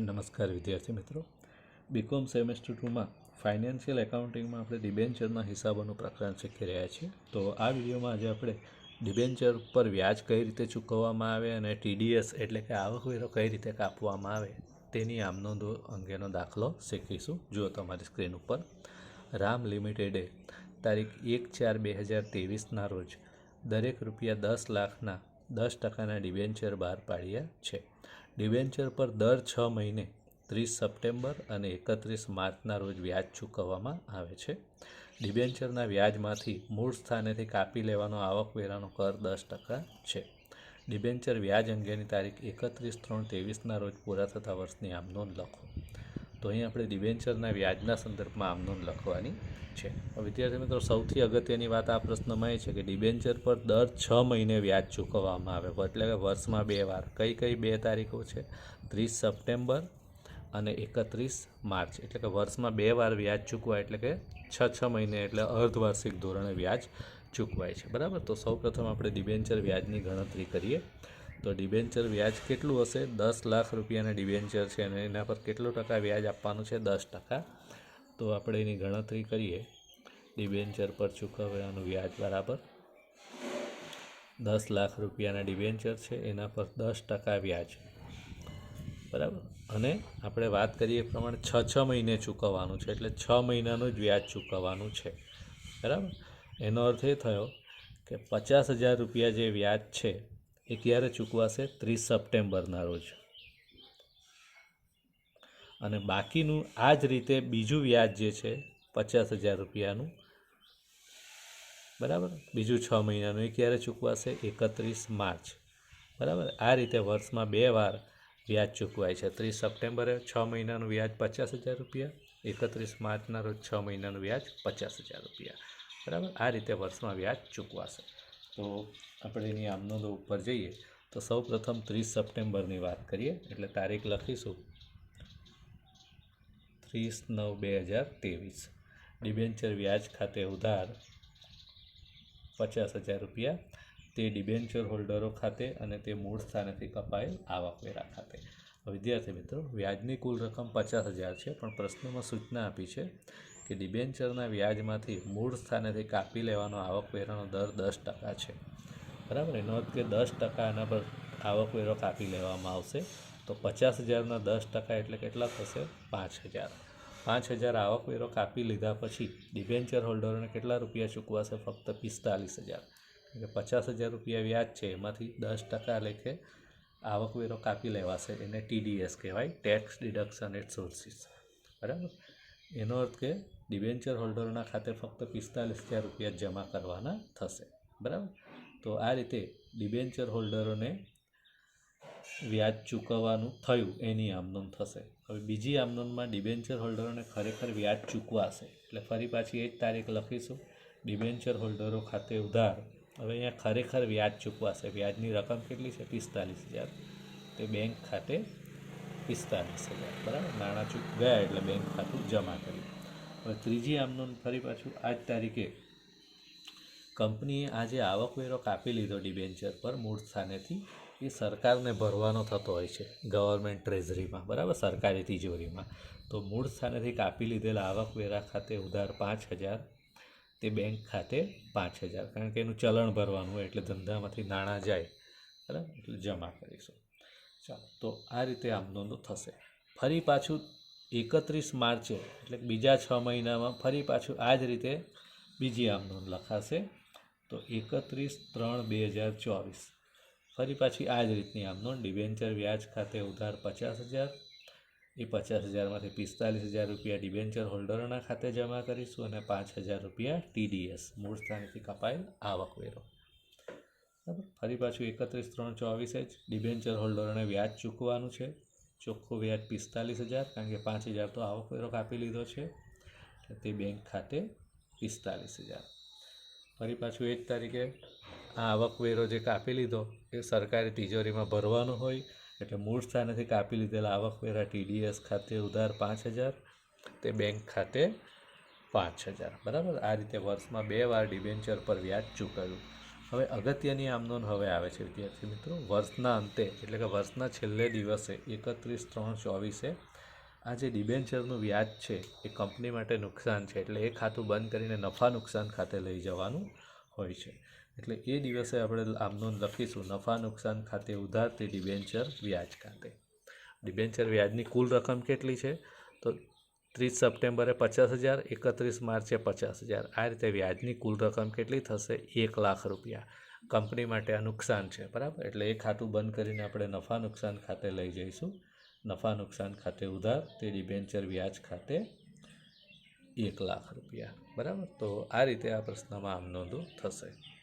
નમસ્કાર વિદ્યાર્થી મિત્રો. બીકોમ સેમેસ્ટર ટુમાં ફાઇનાન્શિયલ એકાઉન્ટિંગમાં આપણે ડિબેન્ચરના હિસાબોનું પ્રકરણ શીખી રહ્યા છીએ. તો આ વિડીયોમાં આજે આપણે ડિબેન્ચર પર વ્યાજ કઈ રીતે ચૂકવવામાં આવે અને ટીડીએસ એટલે કે આવકવેરો કઈ રીતે કાપવામાં આવે તેની આમનોંધો અંગેનો દાખલો શીખીશું. જુઓ તમારી સ્ક્રીન ઉપર. રામ લિમિટેડે તારીખ એક ચાર બે હજાર ત્રેવીસના રોજ દરેક રૂપિયા દસ લાખના દસ ટકાના ડિબેન્ચર બહાર પાડ્યા છે. ડિબેન્ચર પર દર છ મહિને ત્રીસ સપ્ટેમ્બર અને એકત્રીસ માર્ચના રોજ વ્યાજ ચૂકવવામાં આવે છે. ડિબેન્ચરના વ્યાજમાંથી મૂળ સ્થાનેથી કાપી લેવાનો આવકવેરાનો કર દસ ટકા છે. ડિબેન્ચર વ્યાજ અંગેની તારીખ એકત્રીસ ત્રણ ત્રેવીસના રોજ પૂરા થતા વર્ષની આમ નોંધ લખો. તો અહીં આપણે ડિબેન્ચરના વ્યાજના સંદર્ભમાં આમનોંધ લખવાની છે. વિદ્યાર્થી મિત્રો, સૌથી અગત્યની વાત આ પ્રશ્નમાં એ છે કે ડિબેન્ચર પર દર છ મહિને વ્યાજ ચૂકવવામાં આવે. એટલે કે વર્ષમાં બે વાર. કઈ કઈ બે તારીખો છે? ત્રીસ સપ્ટેમ્બર અને એકત્રીસ માર્ચ. એટલે કે વર્ષમાં બે વાર વ્યાજ ચૂકવાય એટલે કે છ છ મહિને એટલે અર્ધવાર્ષિક ધોરણે વ્યાજ ચૂકવાય છે. બરાબર? તો સૌપ્રથમ આપણે ડિબેન્ચર વ્યાજની ગણતરી કરીએ. તો ડિબેન્ચર વ્યાજ કેટલું હશે? દસ લાખ રૂપિયાના ડિબેન્ચર છે અને એના પર કેટલું ટકા વ્યાજ આપવાનું છે? દસ ટકા. તો આપણે એની ગણતરી કરીએ. ડિબેન્ચર પર ચૂકવવાનું વ્યાજ બરાબર દસ લાખ રૂપિયાના ડિબેન્ચર છે, એના પર દસ ટકા વ્યાજ. બરાબર? અને આપણે વાત કરીએ પ્રમાણે છ છ મહિને ચૂકવવાનું છે, એટલે છ મહિનાનું જ વ્યાજ ચૂકવવાનું છે. બરાબર? એનો અર્થ એ થયો કે પચાસ હજાર રૂપિયા જે વ્યાજ છે એ ક્યારે ચૂકવાશે? ત્રીસ સપ્ટેમ્બરના રોજ. અને બાકીનું આ જ રીતે બીજું વ્યાજ જે છે, પચાસ હજાર રૂપિયાનું, બરાબર? બીજું છ મહિનાનું એ ક્યારે ચૂકવાશે? એકત્રીસ માર્ચ. બરાબર? આ રીતે વર્ષમાં બે વાર વ્યાજ ચૂકવાય છે. ત્રીસ સપ્ટેમ્બરે છ મહિનાનું વ્યાજ પચાસ હજાર રૂપિયા, એકત્રીસ માર્ચના રોજ છ મહિનાનું વ્યાજ પચાસ હજાર રૂપિયા. બરાબર? આ રીતે વર્ષમાં વ્યાજ ચૂકવાશે. તો આપણે એની આમનોંધો ઉપર જઈએ, તો સૌ પ્રથમ ત્રીસ સપ્ટેમ્બરની વાત કરીએ, એટલે તારીખ લખીશું. ત્રીસ નવ બે હજાર ત્રેવીસ. ડિબેન્ચર વ્યાજ ખાતે ઉધાર પચાસ હજાર રૂપિયા. તે ડિબેન્ચર હોલ્ડરો ખાતે અને તે મૂળ સ્થાનેથી કપાયેલ આવકવેરા ખાતે. વિદ્યાર્થી મિત્રો, વ્યાજની કુલ રકમ પચાસ હજાર છે, પણ પ્રશ્નમાં સૂચના આપી છે કે ડિબેન્ચરના વ્યાજમાંથી મૂળ સ્થાનેથી કાપી લેવાનો આવકવેરાનો દર દસ ટકા છે. બરાબર એનો અર્થ કે દસ ટકા એના પર આવકવેરો કાપી લેવામાં આવશે, તો પચાસ હજારના દસ ટકા એટલે કેટલા થશે? પાંચ હજાર. પાંચ હજાર આવકવેરો કાપી લીધા પછી ડિબેન્ચર હોલ્ડરોને કેટલા રૂપિયા ચૂકવાશે? ફક્ત પિસ્તાલીસ હજાર. એટલે પચાસ હજાર રૂપિયા વ્યાજ છે, એમાંથી દસ ટકા લેખે આવકવેરો કાપી લેવાશે. એને ટીડીએસ કહેવાય, ટેક્સ ડિડક્શન એટ સોર્સિસ. બરાબર? એનો અર્થ કે ડિબેન્ચર હોલ્ડરોના ખાતે ફક્ત પિસ્તાલીસ હજાર રૂપિયા જમા કરવાના થશે. બરાબર? તો આ રીતે ડિબેન્ચર હોલ્ડરોને વ્યાજ ચૂકવવાનું થયું, એની આમનોંધ થશે. હવે બીજી આમનોંધમાં ડિબેન્ચર હોલ્ડરોને ખરેખર વ્યાજ ચૂકવાશે એટલે ફરી પાછી એ જ તારીખ લખીશું. ડિબેન્ચર હોલ્ડરો ખાતે ઉધાર. હવે અહીંયા ખરેખર વ્યાજ ચૂકવાશે વ્યાજની રકમ કેટલી છે? પિસ્તાલીસ હજાર. તે બેંક ખાતે પિસ્તાલીસ હજાર. બરાબર? નાણાં ચૂક ગયા એટલે બેંક ખાતું જમા કર્યું. હવે ત્રીજી આમનું ફરી પાછું આ જ તારીખે કંપનીએ આજે આવકવેરો કાપી લીધો ડિબેન્ચર પર મૂળ સ્થાનેથી. એ સરકારને ભરવાનો થતો હોય છે, ગવર્મેન્ટ ટ્રેઝરીમાં, બરાબર? સરકારી તિજોરીમાં. તો મૂળ સ્થાનેથી કાપી લીધેલા આવકવેરા ખાતે ઉધાર પાંચ હજાર, તે બેંક ખાતે પાંચ હજાર. કારણ કે એનું ચલણ ભરવાનું હોય એટલે ધંધામાંથી નાણાં જાય, બરાબર? એટલે જમા કરીશું. ચાલો, તો આ રીતે આમનો થશે. ફરી પાછું એકત્રીસ માર્ચે, એટલે બીજા છ મહિનામાં ફરી પાછું આ જ રીતે બીજી આમ લખાશે. તો એકત્રીસ ત્રણ બે હજાર ચોવીસ. ફરી પાછી આ જ રીતની આમ ડિબેન્ચર વ્યાજ ખાતે ઉધાર પચાસ હજાર. એ પચાસ હજારમાંથી પિસ્તાલીસ હજાર રૂપિયા ડિબેન્ચર હોલ્ડરોના ખાતે જમા કરીશું અને પાંચ હજાર રૂપિયા ટીડીએસ, મૂળ સ્થાનેથી કપાયેલ આવકવેરો બરાબર? ફરી પાછું એકત્રીસ ત્રણ ચોવીસે જ ડિબેન્ચર હોલ્ડરોને વ્યાજ ચૂકવાનું છે. ચોખ્ખું વ્યાજ પિસ્તાલીસ હજાર, કારણ કે પાંચ હજાર તો આવકવેરો કાપી લીધો છે. તે બેંક ખાતે પિસ્તાલીસ હજાર. ફરી પાછું એ જ તારીખે આ આવકવેરો જે કાપી લીધો, એ સરકારી તિજોરીમાં ભરવાનો હોય, એટલે મૂળ સ્થાનેથી કાપી લીધેલા આવકવેરા ટીડીએસ ખાતે ઉધાર પાંચ હજાર, તે બેંક ખાતે પાંચ હજાર. બરાબર? આ રીતે વર્ષમાં બે વાર ડિબેન્ચર પર વ્યાજ ચૂકવ્યું. હવે અગત્યની આમનોન હવે આવે છે, વિદ્યાર્થી મિત્રો. વર્ષના અંતે, એટલે કે વર્ષના છેલ્લે દિવસે, એકત્રીસ ત્રણ ચોવીસે આ જે ડિબેન્ચરનું વ્યાજ છે, એ કંપની માટે નુકસાન છે, એટલે એ ખાતું બંધ કરીને નફા નુકસાન ખાતે લઈ જવાનું હોય છે. એટલે એ દિવસે આપણે આમનોન લખીશું, નફા નુકસાન ખાતે ઉધારતી ડિબેન્ચર વ્યાજ ખાતે. ડિબેન્ચર વ્યાજની કુલ રકમ કેટલી છે? તો ત્રીસ સપ્ટેમ્બરે પચાસ હજાર, એકત્રીસ માર્ચે પચાસ હજાર. આ રીતે વ્યાજની કુલ રકમ કેટલી થશે? એક લાખ રૂપિયા. કંપની માટે આ નુકસાન છે, બરાબર? એટલે એ ખાતું બંધ કરીને આપણે નફા નુકસાન ખાતે લઈ જઈશું. નફા નુકસાન ખાતે ઉધાર તે ડિબેન્ચર વ્યાજ ખાતે એક લાખ રૂપિયા. બરાબર? તો આ રીતે આ પ્રશ્નમાં આમ નોંધો થશે.